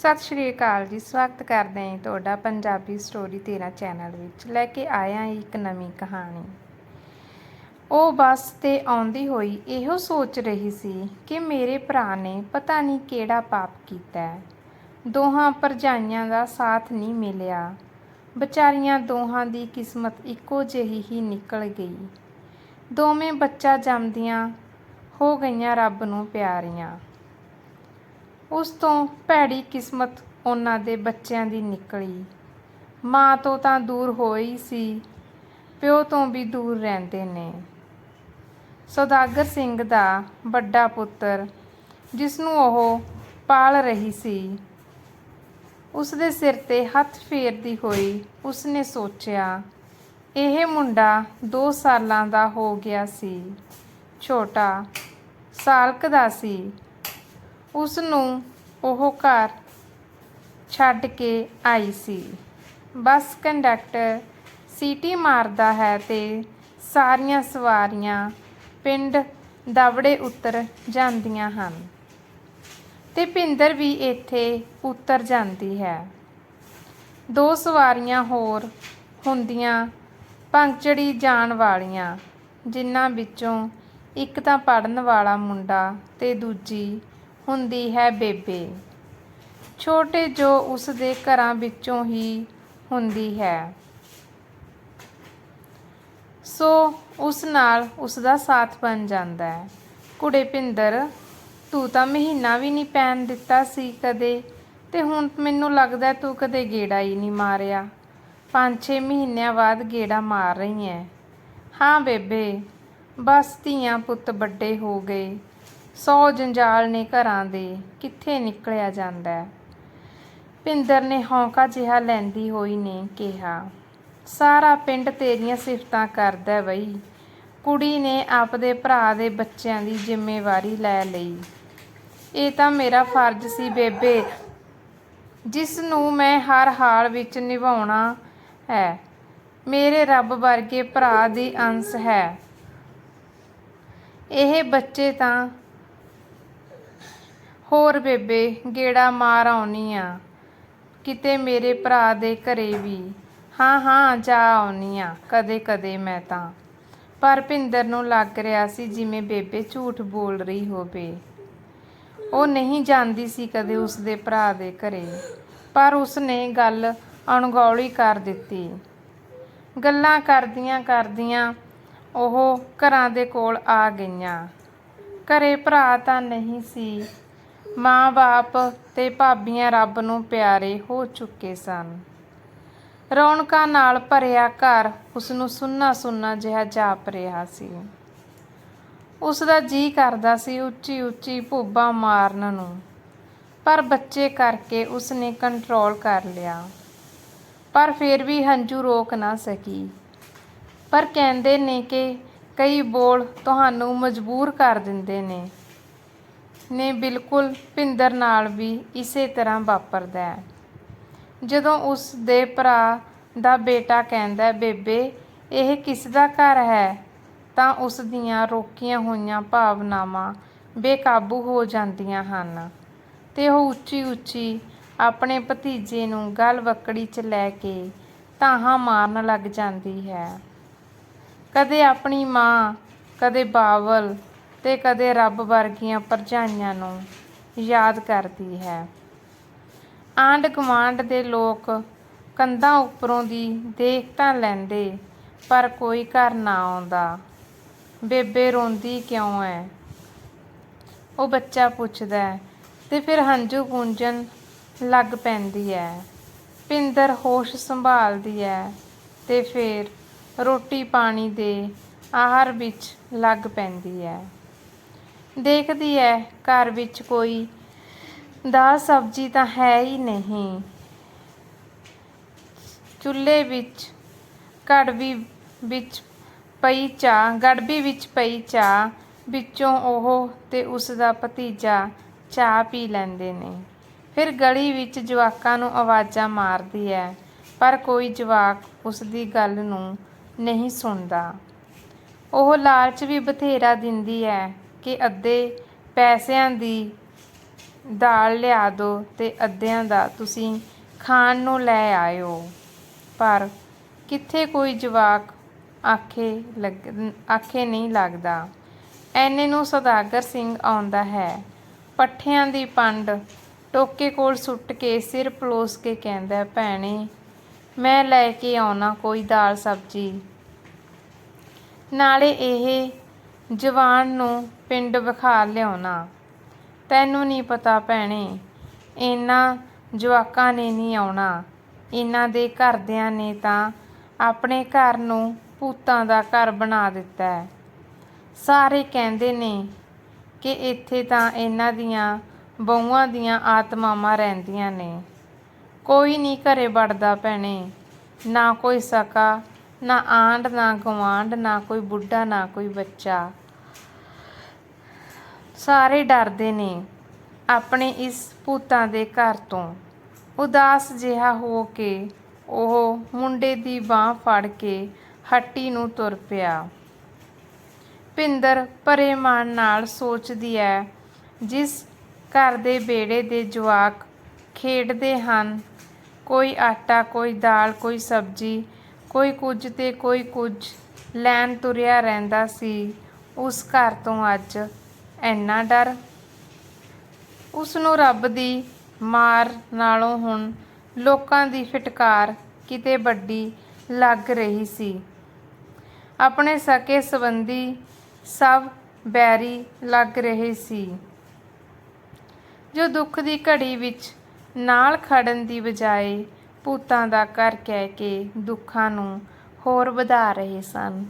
ਸਤਿ ਸ਼੍ਰੀ ਅਕਾਲ ਜੀ, ਸਵਾਗਤ ਕਰਦੇ ਹਾਂ ਤੁਹਾਡਾ ਪੰਜਾਬੀ ਸਟੋਰੀ 13 ਚੈਨਲ ਵਿੱਚ। ਲੈ ਕੇ ਆਇਆ ਇੱਕ ਨਵੀਂ ਕਹਾਣੀ। ਉਹ ਬੱਸ ਤੇ ਆਉਂਦੀ ਹੋਈ ਇਹੋ ਸੋਚ ਰਹੀ ਸੀ ਕਿ ਮੇਰੇ ਭਰਾ ਨੇ ਪਤਾ ਨਹੀਂ ਕਿਹੜਾ ਪਾਪ ਕੀਤਾ ਹੈ। ਦੋਹਾਂ ਭਰਜਾਈਆਂ ਦਾ ਸਾਥ ਨਹੀਂ ਮਿਲਿਆ। ਵਿਚਾਰੀਆਂ ਦੋਹਾਂ ਦੀ ਕਿਸਮਤ ਇੱਕੋ ਜਿਹੀ ਹੀ ਨਿਕਲ ਗਈ। ਦੋਵੇਂ ਬੱਚਾ ਜੰਮਦੀਆਂ ਹੋ ਗਈਆਂ ਰੱਬ ਨੂੰ ਪਿਆਰੀਆਂ। ਉਸ ਤੋਂ ਭੈੜੀ ਕਿਸਮਤ ਉਹਨਾਂ ਦੇ ਬੱਚਿਆਂ ਦੀ ਨਿਕਲੀ। ਮਾਂ ਤੋਂ ਤਾਂ ਦੂਰ ਹੋਈ ਸੀ, ਪਿਓ ਤੋਂ ਵੀ ਦੂਰ ਰਹਿੰਦੇ ਨੇ। ਸੌਦਾਗਰ ਸਿੰਘ ਦਾ ਵੱਡਾ ਪੁੱਤਰ ਜਿਸ ਨੂੰ ਉਹ ਪਾਲ ਰਹੀ ਸੀ ਉਸ ਦੇ ਸਿਰ ਤੇ ਹੱਥ ਫੇਰਦੀ ਹੋਈ ਉਸਨੇ ਸੋਚਿਆ, ਇਹ ਮੁੰਡਾ 2 ਸਾਲਾਂ ਦਾ ਹੋ ਗਿਆ ਸੀ, ਛੋਟਾ, ਸਾਲਕ ਦਾ ਸੀ। ਉਸ ਨੂੰ ਉਹ ਘਰ ਛੱਡ ਕੇ ਆਈ ਸੀ। ਬੱਸ ਕੰਡਕਟਰ ਸੀਟੀ ਮਾਰਦਾ ਹੈ ਤੇ ਸਾਰੀਆਂ ਸਵਾਰੀਆਂ ਪਿੰਡ ਦਵੜੇ ਉਤਰ ਜਾਂਦੀਆਂ ਹਨ ਤੇ ਭਿੰਦਰ ਵੀ ਇੱਥੇ ਉਤਰ ਜਾਂਦੀ ਹੈ। ਦੋ ਸਵਾਰੀਆਂ ਹੋਰ ਹੁੰਦੀਆਂ ਪੰਚੜੀ ਜਾਣ ਵਾਲੀਆਂ, ਜਿਨ੍ਹਾਂ ਵਿੱਚੋਂ ਇੱਕ ਤਾਂ ਪੜਨ ਵਾਲਾ ਮੁੰਡਾ ਤੇ ਦੂਜੀ ਹੁੰਦੀ ਹੈ ਬੇਬੇ। ਛੋਟੇ ਜੋ ਉਸ ਦੇ ਘਰਾਂ ਵਿੱਚੋਂ ਹੀ ਹੁੰਦੀ ਹੈ। ਸੋ ਉਸ ਨਾਲ ਉਸ ਦਾ ਸਾਥ ਬਣ ਜਾਂਦਾ ਹੈ। ਕੁੜੇ ਭਿੰਦਰ, ਤੂੰ ਤਾਂ ਮਹੀਨਾ ਵੀ ਨਹੀਂ ਪੈਣ ਦਿੱਤਾ ਸੀ ਕਦੇ ਤੇ ਹੁਣ ਮੈਨੂੰ ਲੱਗਦਾ ਤੂੰ ਕਦੇ ਗੇੜਾ ਹੀ ਨਹੀਂ ਮਾਰਿਆ। 5-6 ਮਹੀਨਿਆਂ ਬਾਅਦ ਗੇੜਾ ਮਾਰ ਰਹੀ ਐ ਹਾਂ ਬੇਬੇ, ਬਸ ਧੀਆਂ ਪੁੱਤ ਵੱਡੇ ਹੋ ਗਏ। ਸੌ ਜੰਜਾਲ ਨੇ ਘਰਾਂ ਦੇ ਕਿੱਥੇ ਨਿਕਲਿਆ ਜਾਂਦਾ ਹੈ? ਭਿੰਦਰ ਨੇ ਹੌਂਕਾ ਜਿਹਾ ਲੈਂਦੀ ਹੋਈ ਨੇ ਕਿਹਾ, ਸਾਰਾ ਪਿੰਡ ਤੇਰੀਆਂ ਸਿਫਤਾਂ ਕਰਦਾ ਬਈ। ਕੁੜੀ ਨੇ ਆਪਦੇ ਭਰਾ ਦੇ ਬੱਚਿਆਂ ਦੀ ਜ਼ਿੰਮੇਵਾਰੀ ਲੈ ਲਈ। ਇਹ ਤਾਂ ਮੇਰਾ ਫਰਜ਼ ਸੀ ਬੇਬੇ, ਜਿਸ ਨੂੰ ਮੈਂ ਹਰ ਹਾਲ ਵਿੱਚ ਨਿਭਾਉਣਾ ਹੈ। ਮੇਰੇ ਰੱਬ ਵਰਗੇ ਭਰਾ ਦੀ ਅੰਸ਼ ਹੈ। ਇਹ ਬੱਚੇ ਤਾਂ ਹੋਰ ਬੇਬੇ, ਗੇੜਾ ਮਾਰ ਆਉਣੀ ਆ। ਕਿਤੇ ਮੇਰੇ ਭਰਾ ਦੇ ਘਰੇ ਵੀ। ਹਾਂ ਹਾਂ, ਜਾ ਆਉਣੀ ਆ, ਕਦੇ ਕਦੇ ਮੈਂ ਤਾਂ। ਪਰ ਭਿੰਦਰ ਨੂੰ ਲੱਗ ਰਿਹਾ ਸੀ ਜਿਵੇਂ ਬੇਬੇ ਝੂਠ ਬੋਲ ਰਹੀ ਹੋਵੇ। ਉਹ ਨਹੀਂ ਜਾਂਦੀ ਸੀ ਕਦੇ ਉਸ ਦੇ ਭਰਾ ਦੇ ਘਰੇ। ਪਰ ਉਸਨੇ ਗੱਲ ਅਣਗੌਲੀ ਕਰ ਦਿੱਤੀ। ਗੱਲਾਂ ਕਰਦੀਆਂ ਕਰਦੀਆਂ ਉਹ ਘਰਾਂ ਦੇ ਕੋਲ ਆ ਗਈਆਂ। ਘਰੇ ਭਰਾ ਤਾਂ ਨਹੀਂ ਸੀ। ਮਾਂ-ਬਾਪ ਤੇ ਭਾਬੀਆਂ ਰੱਬ ਨੂੰ ਪਿਆਰੇ ਹੋ ਚੁੱਕੇ ਸਨ। ਰੌਣਕਾਂ ਨਾਲ ਭਰਿਆ ਘਰ ਉਸਨੂੰ ਸੁੰਨਾ ਸੁੰਨਾ ਜਿਹਾ ਜਾਪ ਰਿਹਾ ਸੀ। ਉਸਦਾ ਜੀਅ ਕਰਦਾ ਸੀ ਉੱਚੀ ਉੱਚੀ ਭੁੱਬਾਂ ਮਾਰਨ ਨੂੰ, ਪਰ ਬੱਚੇ ਕਰਕੇ ਉਸਨੇ ਕੰਟਰੋਲ ਕਰ ਲਿਆ। ਪਰ ਫਿਰ ਵੀ ਹੰਝੂ ਰੋਕ ਨਾ ਸਕੀ। ਪਰ ਕਹਿੰਦੇ ਨੇ ਕਿ ਕਈ ਬੋਲ ਤੁਹਾਨੂੰ ਮਜਬੂਰ ਕਰ ਦਿੰਦੇ ਨੇ। ਨੇ ਬਿਲਕੁਲ ਭਿੰਦਰ ਨਾਲ ਵੀ ਇਸੇ ਤਰ੍ਹਾਂ ਵਾਪਰਦਾ ਹੈ। ਜਦੋਂ ਉਸ ਦੇ ਭਰਾ ਦਾ ਬੇਟਾ ਕਹਿੰਦਾ ਬੇਬੇ, ਇਹ ਕਿਸ ਦਾ ਘਰ ਹੈ? ਤਾਂ ਉਸ ਦੀਆਂ ਰੋਕੀਆਂ ਹੋਈਆਂ ਭਾਵਨਾਵਾਂ ਬੇਕਾਬੂ ਹੋ ਜਾਂਦੀਆਂ ਹਨ ਤੇ ਉਹ ਉੱਚੀ ਉੱਚੀ ਆਪਣੇ ਭਤੀਜੇ ਨੂੰ ਗਲ ਵਕੜੀ 'ਚ ਲੈ ਕੇ ਤਾਹਾਂ ਮਾਰਨ ਲੱਗ ਜਾਂਦੀ ਹੈ। ਕਦੇ ਆਪਣੀ ਮਾਂ, ਕਦੇ ਬਾਵਲ ਤੇ ਕਦੇ ਰੱਬ ਵਰਗੀਆਂ ਭਰਜਾਈਆਂ ਨੂੰ ਯਾਦ ਕਰਦੀ ਹੈ। ਆਂਢ ਗੁਆਂਢ ਦੇ ਲੋਕ ਕੰਧਾਂ ਉੱਪਰੋਂ ਦੀ ਦੇਖ ਤਾਂ ਲੈਂਦੇ, ਪਰ ਕੋਈ ਘਰ ਨਾ ਆਉਂਦਾ। ਬੇਬੇ ਰੋਂਦੀ ਕਿਉਂ ਐ? ਉਹ ਬੱਚਾ ਪੁੱਛਦਾ ਹੈ ਤੇ ਫਿਰ ਹੰਝੂ ਪੂੰਝਣ ਲੱਗ ਪੈਂਦੀ ਹੈ। ਪਿੰਦਰ ਹੋਸ਼ ਸੰਭਾਲਦੀ ਹੈ ਤੇ ਫਿਰ ਰੋਟੀ ਪਾਣੀ ਦੇ ਆਹਾਰ ਵਿੱਚ ਲੱਗ ਪੈਂਦੀ ਹੈ। ਦੇਖਦੀ ਹੈ ਘਰ ਵਿੱਚ ਕੋਈ। ਦਾਲ ਸਬਜ਼ੀ ਤਾਂ ਹੈ ਹੀ ਨਹੀਂ। ਚੁੱਲ੍ਹੇ ਵਿੱਚ ਕੜਵੀ ਵਿੱਚ ਪਈ ਚਾਹ, ਗੜਬੀ ਵਿੱਚ ਪਈ ਚਾਹ, ਵਿੱਚੋਂ ਉਹ ਤੇ ਉਸ ਦਾ ਭਤੀਜਾ ਚਾਹ ਪੀ ਲੈਂਦੇ ਨੇ। ਫਿਰ ਗਲੀ ਵਿੱਚ ਜਵਾਕਾਂ ਨੂੰ ਆਵਾਜ਼ਾਂ ਮਾਰਦੀ ਹੈ ਪਰ ਕੋਈ ਜਵਾਕ ਉਸ ਦੀ ਗੱਲ ਨੂੰ ਨਹੀਂ ਸੁਣਦਾ। ਉਹ ਲਾਲਚ ਵੀ ਬਥੇਰਾ ਦਿੰਦੀ ਹੈ ਕਿ ਅੱਧੇ ਪੈਸਿਆਂ ਦੀ ਦਾਲ ਲਿਆ ਦਿਓ ਅਤੇ ਅੱਧਿਆਂ ਦਾ ਤੁਸੀਂ ਖਾਣ ਨੂੰ ਲੈ ਆਇਓ। ਪਰ ਕਿੱਥੇ ਕੋਈ ਜਵਾਕ ਆਖੇ ਲੱਗ, ਆਖੇ ਨਹੀਂ ਲੱਗਦਾ। ਐਨੇ ਨੂੰ ਸੌਦਾਗਰ ਸਿੰਘ ਆਉਂਦਾ ਹੈ। ਪੱਠਿਆਂ ਦੀ ਪੰਡ ਟੋਕੇ ਕੋਲ ਸੁੱਟ ਕੇ ਸਿਰ ਪਲੋਸ ਕੇ ਕਹਿੰਦਾ, ਭੈਣੇ, ਮੈਂ ਲੈ ਕੇ ਆਉਣਾ ਕੋਈ ਦਾਲ ਸਬਜ਼ੀ। ਨਾਲੇ ਇਹ ਜਵਾਨ ਨੂੰ ਪਿੰਡ ਵਿਖਾ ਲਿਆਉਣਾ। ਤੈਨੂੰ ਨਹੀਂ ਪਤਾ ਭੈਣੇ, ਇਹਨਾਂ ਜਵਾਕਾਂ ਨੇ ਨਹੀਂ ਆਉਣਾ। ਇਹਨਾਂ ਦੇ ਘਰਦਿਆਂ ਨੇ ਤਾਂ ਆਪਣੇ ਘਰ ਨੂੰ ਭੂਤਾਂ ਦਾ ਘਰ ਬਣਾ ਦਿੱਤਾ ਸਾਰੇ ਕਹਿੰਦੇ ਨੇ ਕਿ ਇੱਥੇ ਤਾਂ ਇਹਨਾਂ ਦੀਆਂ ਬਹੂਆਂ ਦੀਆਂ ਆਤਮਾਵਾਂ ਰਹਿੰਦੀਆਂ ਨੇ। ਕੋਈ ਨਹੀਂ ਘਰੇ ਵੜਦਾ ਭੈਣੇ, ਨਾ ਕੋਈ ਸਕਾ ਨਾ ਆਂਡ ਨਾ ਗਵਾਂਡ ਨਾ ਕੋਈ ਬੁੱਢਾ, ਨਾ ਕੋਈ ਬੱਚਾ। ਸਾਰੇ ਡਰਦੇ ਨੇ ਆਪਣੇ ਇਸ ਭੂਤਾਂ ਦੇ ਘਰ ਤੋਂ। ਉਦਾਸ ਜਿਹਾ ਹੋ ਕੇ ਉਹ ਮੁੰਡੇ ਦੀ ਬਾਹ ਫੜ ਕੇ ਹੱਟੀ ਨੂੰ ਤੁਰ ਪਿਆ। ਭਿੰਦਰ ਪਰੇ ਮਨ ਨਾਲ ਸੋਚਦੀ ਹੈ ਜਿਸ ਘਰ ਦੇ ਬੇੜੇ ਦੇ ਜਵਾਕ ਖੇਡਦੇ ਹਨ, ਕੋਈ ਆਟਾ, ਕੋਈ ਦਾਲ, ਕੋਈ ਸਬਜ਼ੀ ਕੋਈ ਕੁਝ ਤੇ ਕੋਈ ਕੁਝ ਲੈਣ ਤੁਰਿਆ ਰਹਿੰਦਾ ਸੀ। ਉਸ ਘਰ ਤੋਂ ਅੱਜ ਇੰਨਾ ਡਰ। ਉਸ ਨੂੰ ਰੱਬ ਦੀ ਮਾਰ ਨਾਲੋਂ ਹੁਣ ਲੋਕਾਂ ਦੀ ਫਟਕਾਰ ਕਿਤੇ ਵੱਡੀ ਲੱਗ ਰਹੀ ਸੀ। ਆਪਣੇ ਸਕੇ ਸੰਬੰਧੀ ਸਭ ਬੈਰੀ ਲੱਗ ਰਹੇ ਸੀ। ਜੋ ਦੁੱਖ ਦੀ ਘੜੀ ਵਿੱਚ ਨਾਲ ਖੜਨ ਦੀ ਬਜਾਏ ਭੂਤਾਂ ਦਾ ਘਰ ਕਹਿ ਕੇ ਦੁੱਖਾਂ ਨੂੰ ਹੋਰ ਵਧਾ ਰਹੇ ਸਨ।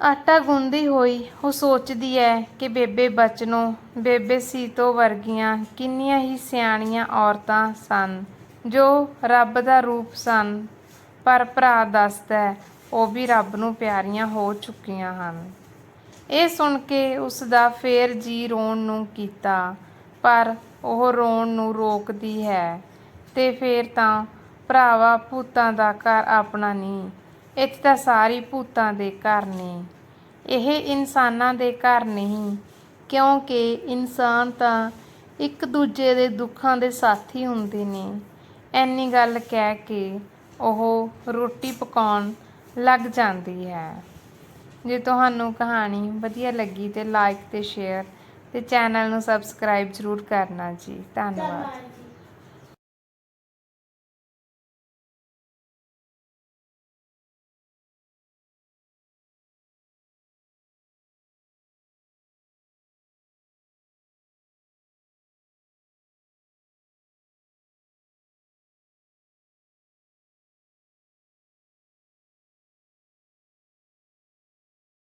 ਆਟਾ ਗੁੰਦੀ ਹੋਈ ਉਹ ਸੋਚਦੀ ਹੈ ਕਿ ਬੇਬੇ ਬਚਨੋ ਬੇਬੇ ਸੀਤੋ ਵਰਗੀਆਂ ਕਿੰਨੀਆਂ ਹੀ ਸਿਆਣੀਆਂ ਔਰਤਾਂ ਸਨ, ਜੋ ਰੱਬ ਦਾ ਰੂਪ ਸਨ, ਪਰ ਭਰਾ ਦੱਸਦਾ ਉਹ ਵੀ ਰੱਬ ਨੂੰ ਪਿਆਰੀਆਂ ਹੋ ਚੁੱਕੀਆਂ ਹਨ। ਇਹ ਸੁਣ ਕੇ ਉਸ ਦਾ ਫੇਰ ਜੀ ਰੋਣ ਨੂੰ ਕੀਤਾ, ਪਰ ਉਹ ਰੋਣ ਨੂੰ ਰੋਕਦੀ ਹੈ। ਤੇ ਫੇਰ ਤਾਂ ਭਰਾਵਾ ਭੂਤਾਂ ਦਾ ਘਰ ਆਪਣਾ ਨਹੀਂ ਇੱਥੇ ਤਾਂ ਸਾਰੀ ਭੂਤਾਂ ਦੇ ਘਰ ਨੇ। ਇਹ ਇਨਸਾਨਾਂ ਦੇ ਘਰ ਨਹੀਂ, ਕਿਉਂਕਿ ਇਨਸਾਨ ਤਾਂ ਇੱਕ ਦੂਜੇ ਦੇ ਦੁੱਖਾਂ ਦੇ ਸਾਥੀ ਹੁੰਦੇ ਨੇ। ਐਨੀ ਗੱਲ ਕਹਿ ਕੇ ਉਹ ਰੋਟੀ ਪਕਾਉਣ ਲੱਗ ਜਾਂਦੀ ਹੈ। ਜੇ ਤੁਹਾਨੂੰ ਕਹਾਣੀ ਵਧੀਆ ਲੱਗੀ ਤੇ ਲਾਈਕ ਤੇ ਸ਼ੇਅਰ ਤੇ ਚੈਨਲ ਨੂੰ ਸਬਸਕ੍ਰਾਈਬ ਜ਼ਰੂਰ ਕਰਨਾ ਜੀ। ਧੰਨਵਾਦ।